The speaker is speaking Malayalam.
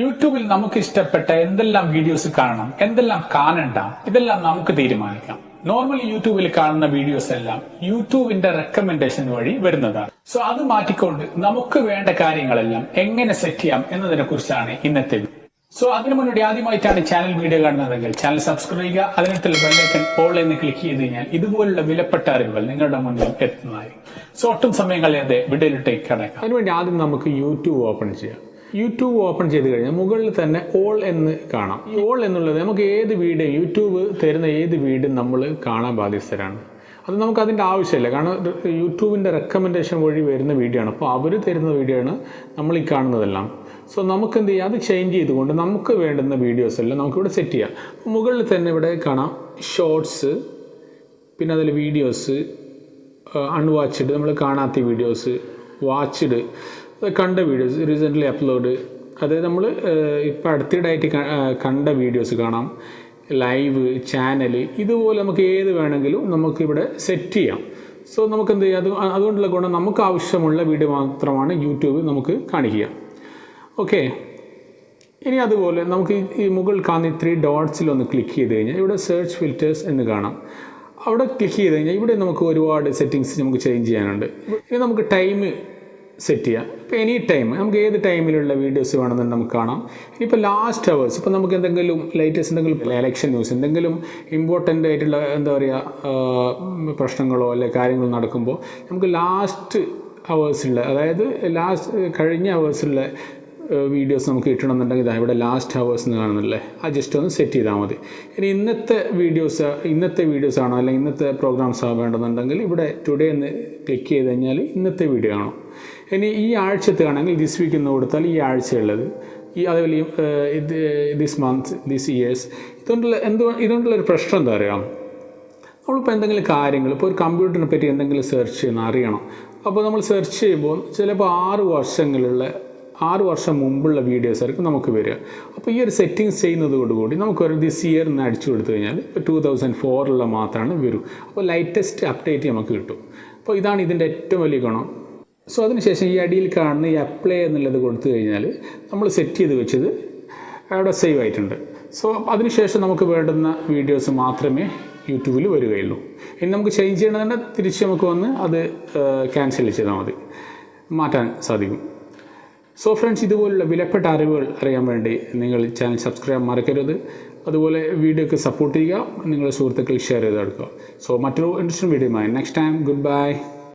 യൂട്യൂബിൽ നമുക്ക് ഇഷ്ടപ്പെട്ട എന്തെല്ലാം വീഡിയോസ് കാണണം എന്തെല്ലാം കാണണ്ട ഇതെല്ലാം നമുക്ക് തീരുമാനിക്കാം. നോർമലി യൂട്യൂബിൽ കാണുന്ന വീഡിയോസ് എല്ലാം യൂട്യൂബിന്റെ റെക്കമെൻഡേഷൻ വഴി വരുന്നതാണ്. സോ അത് മാറ്റിക്കൊണ്ട് നമുക്ക് വേണ്ട കാര്യങ്ങളെല്ലാം എങ്ങനെ സെറ്റ് ചെയ്യാം എന്നതിനെ കുറിച്ചാണ് ഇന്നത്തെ സോ അതിനു മുന്നോടി ആദ്യമായിട്ടാണ് ചാനൽ വീഡിയോ കാണുന്നതെങ്കിൽ ചാനൽ സബ്സ്ക്രൈബ് ചെയ്യുക അതിനകത്തുള്ള ബെല്ലൈക്കൺ ഓൾ എന്ന് ക്ലിക്ക് ചെയ്ത് കഴിഞ്ഞാൽ ഇതുപോലുള്ള വിലപ്പെട്ട അറിവുകൾ നിങ്ങളുടെ മുന്നിൽ എത്തുന്നതായി സോ ഒട്ടും സമയം കളയാതെ വീഡിയോയിലേക്ക് കടക്കാം. അതിനുവേണ്ടി ആദ്യം നമുക്ക് യൂട്യൂബ് ഓപ്പൺ ചെയ്യാം. യൂട്യൂബ് ഓപ്പൺ ചെയ്ത് കഴിഞ്ഞാൽ മുകളിൽ തന്നെ ഓൾ എന്ന് കാണാം. ഈ ഓൾ എന്നുള്ളത് നമുക്ക് ഏത് വീഡിയോ യൂട്യൂബ് തരുന്ന ഏത് വീഡിയോ നമ്മൾ കാണാൻ ബാധ്യസ്ഥരാണ്. അത് നമുക്ക് അതിന്റെ ആവശ്യമില്ല. കാരണം യൂട്യൂബിന്റെ റെക്കമെൻഡേഷൻ വഴി വരുന്ന വീഡിയോ ആണ് അപ്പോൾ അവർ തരുന്ന വീഡിയോ ആണ് നമ്മൾ ഈ കാണുന്നതെല്ലാം. സോ നമുക്ക് എന്ത് ചെയ്യാം? അത് ചേഞ്ച് ചെയ്തുകൊണ്ട് നമുക്ക് വേണ്ടുന്ന വീഡിയോസ് എല്ലാം നമുക്കിവിടെ സെറ്റ് ചെയ്യാം. മുകളിൽ തന്നെ ഇവിടെ കാണാം ഷോർട്സ് പിന്നെ അതിൽ വീഡിയോസ് അൺവാച്ച്ഡ് നമ്മൾ കാണാത്ത വീഡിയോസ് വാച്ച്ഡ് കണ്ട വീഡിയോസ് റീസെന്റ്ലി അപ്ലോഡ് അതായത് നമ്മൾ ഇപ്പോൾ അടുത്തിടെയായിട്ട് ക- കണ്ട വീഡിയോസ് കാണാം. ലൈവ് ചാനൽ ഇതുപോലെ നമുക്ക് ഏത് വേണമെങ്കിലും നമുക്കിവിടെ സെറ്റ് ചെയ്യാം. സോ നമുക്ക് എന്ത് ചെയ്യാം? അത് അതുകൊണ്ടുള്ള ഗുണം നമുക്ക് ആവശ്യമുള്ള വീഡിയോ മാത്രമാണ് യൂട്യൂബ് നമുക്ക് കാണിക്കുക. ഓക്കെ ഇനി അതുപോലെ നമുക്ക് ഈ- മുകൾ കാണുന്ന ത്രീ ഡോട്ട്സിൽ ഒന്ന് ക്ലിക്ക് ചെയ്ത് കഴിഞ്ഞാൽ ഇവിടെ സെർച്ച് ഫിൽറ്റേഴ്സ് എന്ന് കാണാം. അവിടെ ക്ലിക്ക് ചെയ്ത് കഴിഞ്ഞാൽ ഇവിടെ നമുക്ക് ഒരുപാട് സെറ്റിങ്സ് നമുക്ക് ചേഞ്ച് ചെയ്യാനുണ്ട്. ഇനി നമുക്ക് ടൈം സെറ്റ് ചെയ്യാം. ഇപ്പോൾ എനി ടൈം നമുക്ക് ഏത് ടൈമിലുള്ള വീഡിയോസ് വേണമെന്ന് നമുക്ക് കാണാം. ഇനിയിപ്പോൾ ലാസ്റ്റ് അവേഴ്സ് ഇപ്പോൾ നമുക്ക് എന്തെങ്കിലും ലേറ്റസ്റ്റ് എന്തെങ്കിലും എലക്ഷൻ ന്യൂസ് എന്തെങ്കിലും ഇമ്പോർട്ടന്റ് ആയിട്ടുള്ള എന്താ പറയുക പ്രശ്നങ്ങളോ അല്ലെ കാര്യങ്ങൾ നടക്കുമ്പോൾ നമുക്ക് ലാസ്റ്റ് അവേഴ്സിലുള്ള അതായത് ലാസ്റ്റ് കഴിഞ്ഞ അവേഴ്സിലുള്ള വീഡിയോസ് നമുക്ക് കിട്ടണമെന്നുണ്ടെങ്കിൽ ഇതാ ഇവിടെ ലാസ്റ്റ് ഹവേഴ്സ് എന്ന് കാണുന്നില്ലേ ആ ജസ്റ്റ് ഒന്ന് സെറ്റ് ചെയ്താൽ മതി. ഇനി ഇന്നത്തെ വീഡിയോസ് ഇന്നത്തെ വീഡിയോസ് ആണോ അല്ലെങ്കിൽ ഇന്നത്തെ പ്രോഗ്രാംസ് ആണോ വേണമെന്നുണ്ടെങ്കിൽ ഇവിടെ ടുഡേ എന്ന് ക്ലിക്ക് ചെയ്ത് കഴിഞ്ഞാൽ ഇന്നത്തെ വീഡിയോ ആണോ ഇനി ഈ ആഴ്ചത്തെ ആണെങ്കിൽ ദിസ് വീക്ക് എന്ന് കൊടുത്താൽ ഈ ആഴ്ചയുള്ളത്. ഈ അതേപോലെ ഇത് ദിസ് മന്ത് ദിസ് ഇയേഴ്സ് ഇതുകൊണ്ടുള്ള എന്ത് ഇതുകൊണ്ടുള്ള ഒരു പ്രശ്നം എന്താ പറയുക നമ്മളിപ്പോൾ എന്തെങ്കിലും കാര്യങ്ങൾ ഇപ്പോൾ ഒരു കമ്പ്യൂട്ടറിനെ പറ്റി എന്തെങ്കിലും സെർച്ച് ചെയ്യണം അറിയണം. അപ്പോൾ നമ്മൾ സെർച്ച് ചെയ്യുമ്പോൾ ചിലപ്പോൾ ആറ് വർഷങ്ങളുള്ള ആറ് വർഷം മുമ്പുള്ള വീഡിയോസ് ആയിരിക്കും നമുക്ക് വരിക. അപ്പോൾ ഈ ഒരു സെറ്റിങ്സ് ചെയ്യുന്നതോടുകൂടി നമുക്ക് ഒരു ദിസ് ഇയർ എന്ന് അടിച്ചു കൊടുത്തു കഴിഞ്ഞാൽ ഇപ്പോൾ ടു തൗസൻഡ് ഫോറിലുള്ള മാത്രമാണ് വരൂ. അപ്പോൾ ലൈറ്റസ്റ്റ് അപ്ഡേറ്റ് നമുക്ക് കിട്ടും. അപ്പോൾ ഇതാണ് ഇതിന്റെ ഏറ്റവും വലിയ ഗുണം. സോ അതിനുശേഷം ഈ അടിയിൽ കാണുന്ന ഈ അപ്ലൈ എന്നുള്ളത് കൊടുത്തു കഴിഞ്ഞാൽ നമ്മൾ സെറ്റ് ചെയ്ത് വെച്ചത് അവിടെ സേവ് ആയിട്ടുണ്ട്. സോ അതിനുശേഷം നമുക്ക് വേണ്ടുന്ന വീഡിയോസ് മാത്രമേ യൂട്യൂബിൽ വരികയുള്ളൂ. ഇനി നമുക്ക് ചേഞ്ച് ചെയ്യണമെന്നുണ്ടെങ്കിൽ തിരിച്ച് നമുക്ക് വന്ന് അത് ക്യാൻസൽ ചെയ്താൽ മതി. മാറ്റാൻ സാധിക്കും. സോ ഫ്രണ്ട്സ് ഇതുപോലുള്ള വിലപ്പെട്ട അറിവുകൾ അറിയാൻ വേണ്ടി നിങ്ങൾ ചാനൽ സബ്സ്ക്രൈബ് മറക്കരുത്. അതുപോലെ വീഡിയോക്ക് സപ്പോർട്ട് ചെയ്യുക. നിങ്ങളുടെ സുഹൃത്തുക്കൾ ഷെയർ ചെയ്ത് കൊടുക്കുക സോ മറ്റൊരു ഇൻട്രസ്റ്റിംഗ് വീഡിയോയുമായി നെക്സ്റ്റ് ടൈം ഗുഡ് ബൈ